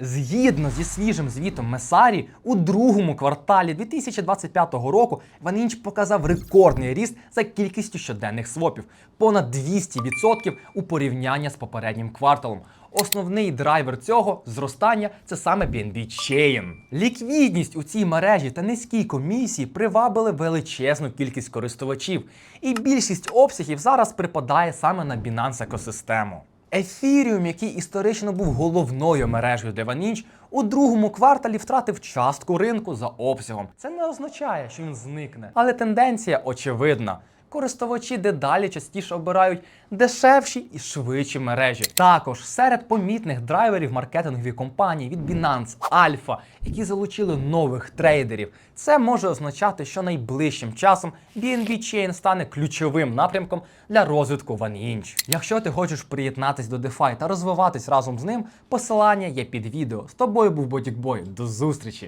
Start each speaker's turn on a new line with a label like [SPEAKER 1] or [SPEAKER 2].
[SPEAKER 1] Згідно зі свіжим звітом Месарі, у другому кварталі 2025 року Ванінч показав рекордний ріст за кількістю щоденних свопів понад 200% у порівнянні з попереднім кварталом. Основний драйвер цього зростання це саме BNB Chain. Ліквідність у цій мережі та низькі комісії привабили величезну кількість користувачів, і більшість обсягів зараз припадає саме на Binance екосистему. Ефіріум, який історично був головною мережею для Ванінч, у другому кварталі втратив частку ринку за обсягом. Це не означає, що він зникне. Але тенденція очевидна. Користувачі дедалі частіше обирають дешевші і швидші мережі. Також серед помітних драйверів маркетингові компанії від Binance, Alpha, які залучили нових трейдерів. Це може означати, що найближчим часом BNB Chain стане ключовим напрямком для розвитку OneInch. Якщо ти хочеш приєднатись до DeFi та розвиватись разом з ним, посилання є під відео. З тобою був Бодікбой. До зустрічі!